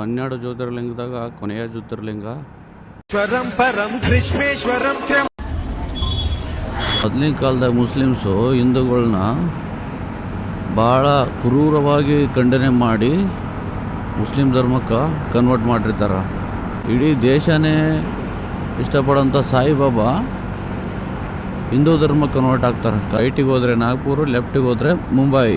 ಹನ್ನೆರಡು ಜ್ಯೋತಿರ್ಲಿಂಗದಾಗ ಕೊನೆಯ ಜ್ಯೋತಿರ್ಲಿಂಗ. ಮೊದಲಿನ ಕಾಲದಾಗ ಮುಸ್ಲಿಮ್ಸು ಹಿಂದೂಗಳನ್ನ ಭಾಳ ಕ್ರೂರವಾಗಿ ಖಂಡನೆ ಮಾಡಿ ಮುಸ್ಲಿಂ ಧರ್ಮಕ್ಕೆ ಕನ್ವರ್ಟ್ ಮಾಡಿರ್ತಾರೆ. ಇಡೀ ದೇಶನೇ ಇಷ್ಟಪಡೋಂಥ ಸಾಯಿಬಾಬಾ ಹಿಂದೂ ಧರ್ಮಕ್ಕೆ ಕನ್ವರ್ಟ್ ಆಗ್ತಾರೆ. ರೈಟಿಗೆ ಹೋದರೆ ನಾಗ್ಪುರ್ ಲೆಫ್ಟಿಗೆ ಹೋದರೆ ಮುಂಬೈ.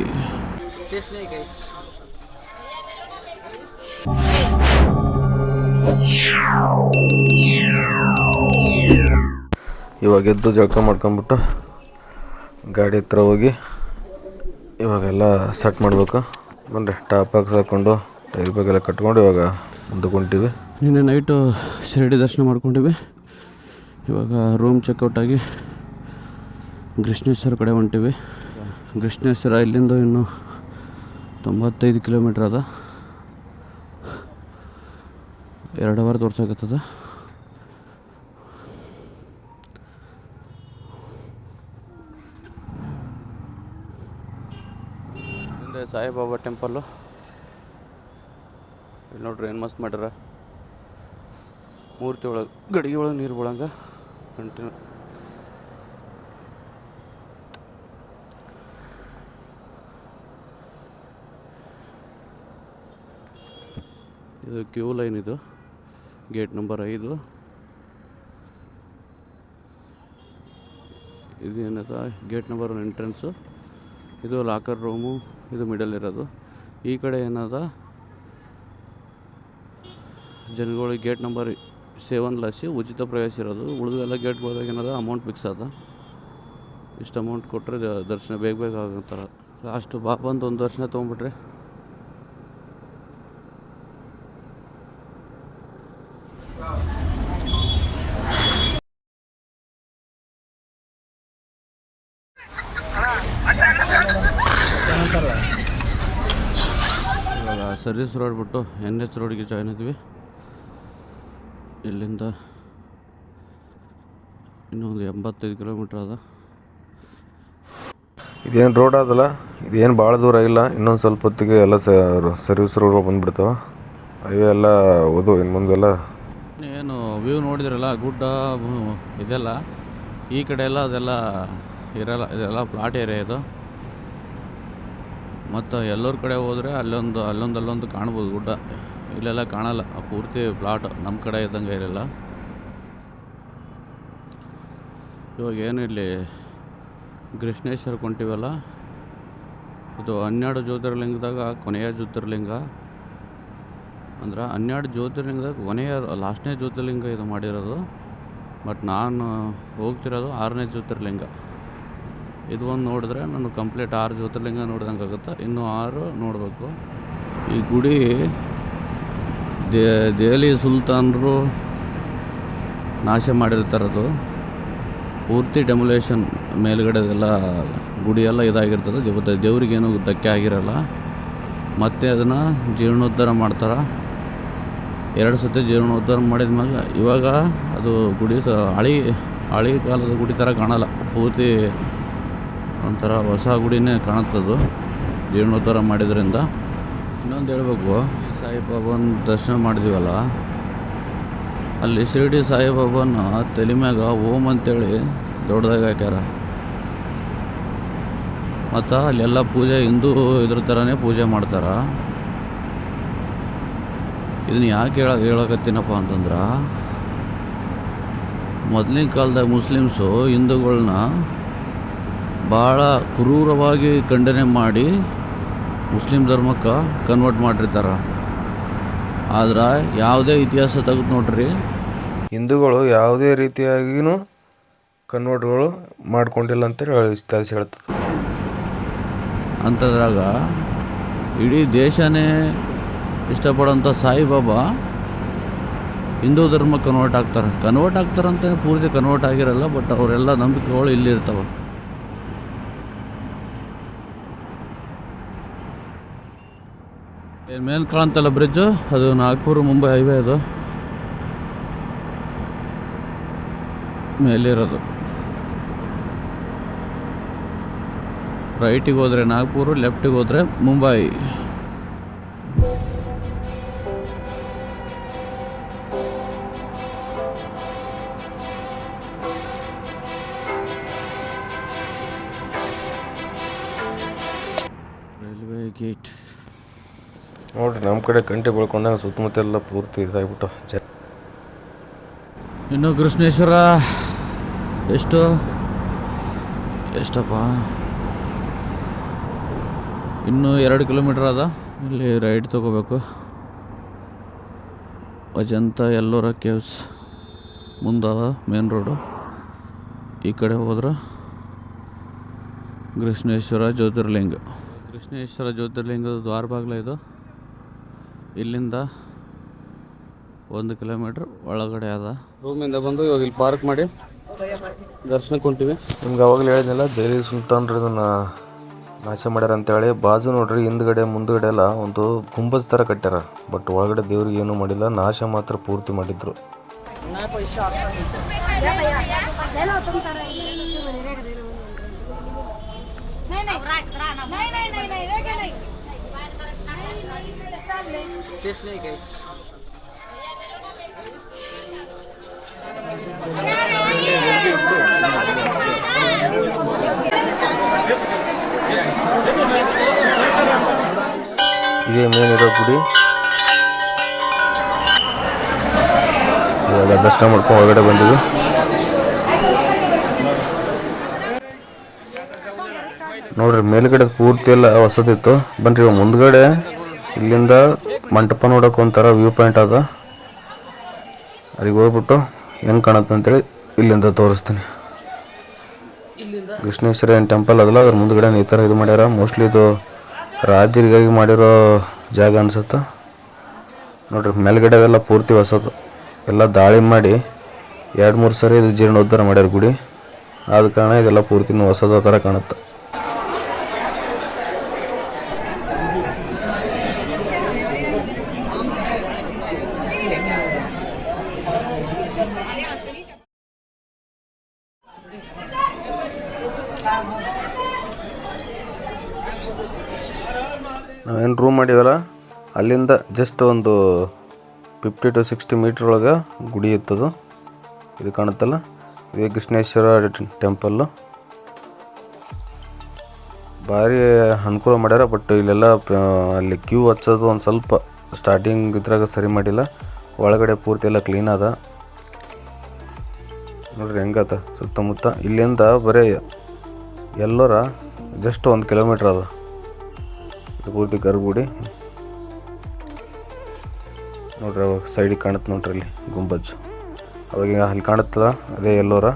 ಇವಾಗ ಎದ್ದು ಜಳಕ ಮಾಡ್ಕೊಂಬಿಟ್ಟು ಗಾಡಿ ಹತ್ರ ಹೋಗಿ ಇವಾಗೆಲ್ಲ ಸೆಟ್ ಮಾಡಬೇಕು. ಬಂದರೆ ಟಾಪ್ ಹಾಕ್ಸ್ ಹಾಕ್ಕೊಂಡು ಟೈರ್ ಬ್ಯಾಗೆಲ್ಲ ಕಟ್ಕೊಂಡು ಇವಾಗ ಮುಂದಕ್ಕೆ ಹೊಂಟೀವಿ. ನಿನ್ನೆ ನೈಟು ಶಿರಡಿ ದರ್ಶನ ಮಾಡ್ಕೊಂಡಿವಿ. ಇವಾಗ ರೂಮ್ ಚೆಕ್ಔಟ್ ಆಗಿ ಕೃಷ್ಣೇಶ್ವರ ಕಡೆ ಹೊಂಟಿವಿ. ಕೃಷ್ಣೇಶ್ವರ ಇಲ್ಲಿಂದ ಇನ್ನು ತೊಂಬತ್ತೈದು ಕಿಲೋಮೀಟ್ರ್ ಅದ. ಎರಡು ಅವರ್ ತೋರ್ಸಾಕತ್ತದ ಸಾಯಿಬಾಬಾ ಟೆಂಪಲ್ಲು. ಇಲ್ಲಿ ನೋಡ್ರಿ ಏನು ಮಸ್ತ್ ಮಾಡ್ಯಾರ. ಮೂರ್ತಿ ಒಳಗೆ, ಗಡಿಗೆ ಒಳಗೆ ನೀರು ಬೀಳಂಗ ಕಂಟಿನ್ಯೂ ಇದು ಕ್ಯೂ ಲೈನ್ ಇದು. ಗೇಟ್ ನಂಬರ್ ಐದು. ಇದು ಏನದ ಗೇಟ್ ನಂಬರ್ ಒನ್ ಎಂಟ್ರೆನ್ಸು. ಇದು ಲಾಕರ್ ರೂಮು ಇದು ಮಿಡಲ್ ಇರೋದು. ಈ ಕಡೆ ಏನದ? ಜನಗಳಿಗೆ ಗೇಟ್ ನಂಬರ್ ಸೆವೆನ್ ಲಸಿ ಉಚಿತ ಪ್ರವೇಶ ಇರೋದು. ಉಳಿದೆಲ್ಲ ಗೇಟ್ಗಳದಾಗ ಏನದ? ಅಮೌಂಟ್ ಫಿಕ್ಸ್ ಅದ ಇಷ್ಟು ಅಮೌಂಟ್ ಕೊಟ್ಟರೆ ದರ್ಶನ ಬೇಗ ಬೇಗ ಆಗಂತಾರೆ ಲಾಸ್ಟು ಬಾ ಬಂದು ಒಂದು ದರ್ಶನ ತೊಗೊಂಬಿಟ್ರೆ ಇವಾಗ ಸರ್ವಿಸ್ ರೋಡ್ ಬಿಟ್ಟು ಎನ್ ಎಚ್ ರೋಡ್ಗೆ ಜಾಯ್ನ್ ಆದ್ವಿ. ಇಲ್ಲಿಂದ ಇನ್ನೊಂದು ಎಂಬತ್ತೈದು ಕಿಲೋಮೀಟ್ರ್ ಅದ. ಇದೇನು ರೋಡ್ ಅದಲ್ಲ ಇದೇನು ಭಾಳ ದೂರ ಇಲ್ಲ ಇನ್ನೊಂದು ಸ್ವಲ್ಪ ಹೊತ್ತಿಗೆ ಎಲ್ಲ ಸರ್ವಿಸ್ ರೋಡ್ ಬಂದ್ಬಿಡ್ತಾವೆ. ಹೈವೇ ಎಲ್ಲ ಓದು ಇನ್ನು ಮುಂದೆಲ್ಲ ಏನು ವ್ಯೂ ನೋಡಿದ್ರಲ್ಲ ಗುಡ್ಡ ಇದೆಲ್ಲ ಈ ಕಡೆ ಎಲ್ಲ ಅದೆಲ್ಲ ಇರಲ್ಲ ಇದೆಲ್ಲ ಪ್ಲಾಟ್ ಏರಿಯಾ ಇದು. ಮತ್ತು ಎಲ್ಲರ ಕಡೆ ಹೋದರೆ ಅಲ್ಲೊಂದು ಅಲ್ಲೊಂದು ಅಲ್ಲೊಂದು ಕಾಣ್ಬೋದು ಗುಡ್ಡ. ಇಲ್ಲೆಲ್ಲ ಕಾಣಲ್ಲ ಪೂರ್ತಿ ಪ್ಲಾಟ್ ನಮ್ಮ ಕಡೆ ಇದ್ದಂಗೆ ಇರಲ್ಲ. ಇವಾಗ ಏನು ಇಲ್ಲಿ ಕೃಷ್ಣೇಶ್ವರ ಕೊಂಟಿವಲ್ಲ? ಇದು ಹನ್ನೆರಡು ಜ್ಯೋತಿರ್ಲಿಂಗದಾಗ, ಕೊನೆಯ ಜ್ಯೋತಿರ್ಲಿಂಗ. ಅಂದ್ರೆ ಹನ್ನೆರಡು ಜ್ಯೋತಿರ್ಲಿಂಗದಾಗ ಕೊನೆಯ, ಲಾಸ್ಟ್ನೇ ಜ್ಯೋತಿರ್ಲಿಂಗ ಇದು ಮಾಡಿರೋದು. ಬಟ್ ನಾನು ಹೋಗ್ತಿರೋದು ಆರನೇ ಜ್ಯೋತಿರ್ಲಿಂಗ. ಇದು ಒಂದು ನೋಡಿದ್ರೆ ನಾನು ಕಂಪ್ಲೀಟ್ ಆರು ಜ್ಯೋತಿರ್ಲಿಂಗ ನೋಡಿದಂಗೆ ಆಗುತ್ತೆ. ಇನ್ನೂ ಆರು ನೋಡಬೇಕು. ಈ ಗುಡಿ ದೆಹಲಿ ಸುಲ್ತಾನರು ನಾಶ ಮಾಡಿರ್ತಾರದು. ಪೂರ್ತಿ ಡೆಮೊಲೇಷನ್ ಮೇಲುಗಡೆದೆಲ್ಲ ಗುಡಿ ಎಲ್ಲ ಇದಾಗಿರ್ತದೆ. ದೇವತೆ ದೇವ್ರಿಗೇನು ಧಕ್ಕೆ ಆಗಿರಲ್ಲ. ಮತ್ತೆ ಅದನ್ನು ಜೀರ್ಣೋದ್ಧಾರ ಮಾಡ್ತಾರೆ. ಎರಡು ಸತಿ ಜೀರ್ಣೋದ್ಧಾರ ಮಾಡಿದ ಮ್ಯಾಗ ಇವಾಗ ಅದು ಗುಡಿ ಹಳಿ ಹಳಿ ಕಾಲದ ಗುಡಿ ಥರ ಕಾಣಲ್ಲ. ಪೂರ್ತಿ ಒಂಥರ ಹೊಸ ಗುಡಿನೇ ಕಾಣುತ್ತದು. ಜೀರ್ಣೋದ್ಧಾರ ಮಾಡಿದ್ರಿಂದ. ಇನ್ನೊಂದು ಹೇಳ್ಬೇಕು ಸಾಯಿಬಾಬನ ದರ್ಶನ ಮಾಡಿದೀವಲ್ಲ? ಅಲ್ಲಿ ಶಿರಡಿ ಸಾಯಿಬಾಬನ ತಲೆ ಮ್ಯಾಗ ಓಂ ಅಂತೇಳಿ ದೊಡ್ಡದಾಗಿ ಹಾಕ್ಯಾರ. ಮತ್ತು ಅಲ್ಲೆಲ್ಲ ಪೂಜೆ, ಹಿಂದೂ ಇದ್ರ ಥರನೇ ಪೂಜೆ ಮಾಡ್ತಾರೆ. ಇದನ್ನ ಯಾಕೆ ಹೇಳ, ಹೇಳಕತ್ತೀನಪ್ಪ ಅಂತಂದ್ರೆ, ಮೊದಲಿನ ಕಾಲದಾಗ ಮುಸ್ಲಿಮ್ಸು ಹಿಂದೂಗಳನ್ನ ಭಾಳ ಕ್ರೂರವಾಗಿ ಖಂಡನೆ ಮಾಡಿ ಮುಸ್ಲಿಂ ಧರ್ಮಕ್ಕೆ ಕನ್ವರ್ಟ್ ಮಾಡಿರ್ತಾರೆ. ಆದ್ರೆ ಯಾವುದೇ ಇತಿಹಾಸ ತೆಗೆದು ನೋಡ್ರಿ. ಹಿಂದೂಗಳು ಯಾವುದೇ ರೀತಿಯಾಗಿಯೂ ಕನ್ವರ್ಟ್ಗಳು ಮಾಡ್ಕೊಂಡಿಲ್ಲ ಅಂತೇಳಿ ಹೇಳಿ ಇತಿಹಾಸ ಹೇಳ್ತದೆ. ಅಂಥದ್ರಾಗ ಇಡೀ ದೇಶನೇ ಇಷ್ಟಪಡೋಂಥ ಸಾಯಿಬಾಬಾ ಹಿಂದೂ ಧರ್ಮ ಕನ್ವರ್ಟ್ ಆಗ್ತಾರೆ. ಕನ್ವರ್ಟ್ ಆಗ್ತಾರಂತ ಪೂರ್ತಿ ಕನ್ವರ್ಟ್ ಆಗಿರಲ್ಲ ಬಟ್ ಅವರೆಲ್ಲ ನಂಬಿಕೆಗಳು ಇಲ್ಲಿ ಏನು ಮೇಲೆ ಕಾಣ್ತಲ್ಲ ಅದು ನಾಗ್ಪುರ್, ಮುಂಬೈ ಹೈವೇ ಅದು. ಮೇಲಿರೋದು. ರೈಟಿಗೆ ಹೋದ್ರೆ ನಾಗಪುರ ಲೆಫ್ಟಿಗೆ ಹೋದ್ರೆ ಮುಂಬೈ. ರೈಲ್ವೆ ಗೇಟ್ ನೋಡ್ರಿ ನಮ್ಮ ಕಡೆ ಕಂಟಿ ಬೆಳ್ಕೊಂಡಾಗ ಸುತ್ತಮುತ್ತ ಎಲ್ಲ ಪೂರ್ತಿ ಇದಾಗ್ಬಿಟ್ಟು ಜ ಇನ್ನು ಕೃಷ್ಣೇಶ್ವರ, ಎಷ್ಟು? ಎಷ್ಟಪ್ಪ? ಇನ್ನೂ ಎರಡು ಕಿಲೋಮೀಟ್ರ್ ಅದ. ಇಲ್ಲಿ ರೈಡ್ ತಗೋಬೇಕು. ಅಜಂತ, ಎಲ್ಲೋರ ಕೇವ್ಸ್ ಮುಂದಾದ, ಮೇನ್ ರೋಡು. ಈ ಕಡೆ ಹೋದ್ರೆ ಕೃಷ್ಣೇಶ್ವರ ಜ್ಯೋತಿರ್ಲಿಂಗ. ಕೃಷ್ಣೇಶ್ವರ ಜ್ಯೋತಿರ್ಲಿಂಗದ ದ್ವಾರ ಬಾಗ್ಲ ಇದು. ಇಲ್ಲಿಂದ ಒಂದು ಕಿಲೋಮೀಟ್ರ್ ಒಳಗಡೆ ಅದ ರೂಮಿಂದ ಬಂದು ಇವಾಗ ಇಲ್ಲಿ ಪಾರ್ಕ್ ಮಾಡಿ ದರ್ಶನಕ್ಕೆ ಹೊಂಟಿವಿ ನಿಮ್ಗೆ ಅವಾಗಲೇ ಹೇಳಿದ್ನಲ್ಲ ದೆಹಲಿ ಸುಲ್ತಾನ್ರು ಇದನ್ನ ನಾಶ ಮಾಡ್ಯಾರ ಅಂತೇಳಿ ಬಾಜು ನೋಡ್ರಿ ಹಿಂದ್ಗಡೆ ಮುಂದ್ಗಡೆ ಎಲ್ಲ ಒಂದು ಗುಂಬಜ್ ಥರ ಕಟ್ಟ್ಯಾರ ಬಟ್ ಒಳಗಡೆ ದೇವ್ರಿಗೆ ಏನೂ ಮಾಡಿಲ್ಲ ನಾಶ ಮಾತ್ರ ಪೂರ್ತಿ ಮಾಡಿದ್ರು Disney Gates. ಇದೇ ಮೇಲಿರೋ ಗುಡಿ. ಇವಾಗ ದರ್ಶನ ಮಾಡ್ಕೊಂಡು ಒಳಗಡೆ ಬಂದಿವಿ. ನೋಡ್ರಿ, ಮೇಲ್ಗಡೆ ಪೂರ್ತಿ ಎಲ್ಲ ಹೊಸದಿತ್ತು ಬನ್ರಿ ಮುಂದ್ಗಡೆ ಇಲ್ಲಿಂದ ಮಂಟಪ ನೋಡೋಕೆ ಒಂಥರ ವ್ಯೂ ಪಾಯಿಂಟ್ ಅದ. ಅಲ್ಲಿಗೆ ಹೋಗ್ಬಿಟ್ಟು ಹೆಂಗೆ ಕಾಣುತ್ತೆ ಅಂತೇಳಿ ಇಲ್ಲಿಂದ ತೋರಿಸ್ತೀನಿ. ಕೃಷ್ಣೇಶ್ವರ ಏನು ಟೆಂಪಲ್ ಅದಲ್ಲ ಅದ್ರ ಮುಂದ್ಗಡೆ ಈ ಥರ ಇದು ಮಾಡ್ಯಾರ. ಮೋಸ್ಟ್ಲಿ ಇದು ರಾಜರಿಗಾಗಿ ಮಾಡಿರೋ ಜಾಗ ಅನಿಸುತ್ತೆ. ನೋಡ್ರಿ, ಮೇಲ್ಗಡೆ ಅದೆಲ್ಲ ಪೂರ್ತಿ ಹೊಸದು. ಎಲ್ಲ ದಾಳಿ ಮಾಡಿ ಎರಡು ಮೂರು ಸರಿ ಇದು ಜೀರ್ಣೋದ್ಧಾರ ಮಾಡ್ಯಾರ ಗುಡಿ. ಆದ ಕಾರಣ ಇದೆಲ್ಲ ಪೂರ್ತಿನೂ ಹೊಸದ ಥರ ಕಾಣುತ್ತೆ. ನಾವೇನು ರೂಮ್ ಮಾಡಿವಲ್ಲ, ಅಲ್ಲಿಂದ ಜಸ್ಟ್ ಒಂದು ಫಿಫ್ಟಿ ಟು ಸಿಕ್ಸ್ಟಿ ಮೀಟ್ರ್ ಒಳಗೆ ಗುಡಿ ಇತ್ತದು ಇದು ಕಾಣುತ್ತಲ್ಲ, ಇದು ಕೃಷ್ಣೇಶ್ವರ ಟೆಂಪಲ್ಲು ಭಾರಿ ಅನುಕೂಲ ಮಾಡ್ಯಾರ ಬಟ್ ಇಲ್ಲೆಲ್ಲ ಅಲ್ಲಿ ಕ್ಯೂ ಹಚ್ಚೋದು ಒಂದು ಸ್ವಲ್ಪ ಸ್ಟಾರ್ಟಿಂಗ್ ಇದ್ರಾಗ ಸರಿ ಮಾಡಿಲ್ಲ. ಒಳಗಡೆ ಪೂರ್ತಿ ಎಲ್ಲ ಕ್ಲೀನ್ ಅದ. ನೋಡ್ರಿ ಹೆಂಗತ್ತ ಸುತ್ತಮುತ್ತ. ಇಲ್ಲಿಂದ ಬರೀ ಎಲ್ಲರ ಜಸ್ಟ್ ಒಂದು ಕಿಲೋಮೀಟ್ರ್ ಅದ. ಇದು ಗರ್ಗುಡಿ ನೋಡ್ರಿ ಅವಾಗ ಸೈಡಿಗೆ ಕಾಣುತ್ತೆ ನೋಡ್ರಿ ಇಲ್ಲಿ ಗುಂಬಜ್. ಅವಾಗ ಅಲ್ಲಿ ಕಾಣುತ್ತಲ್ಲ ಅದೇ ಎಲ್ಲೋರ.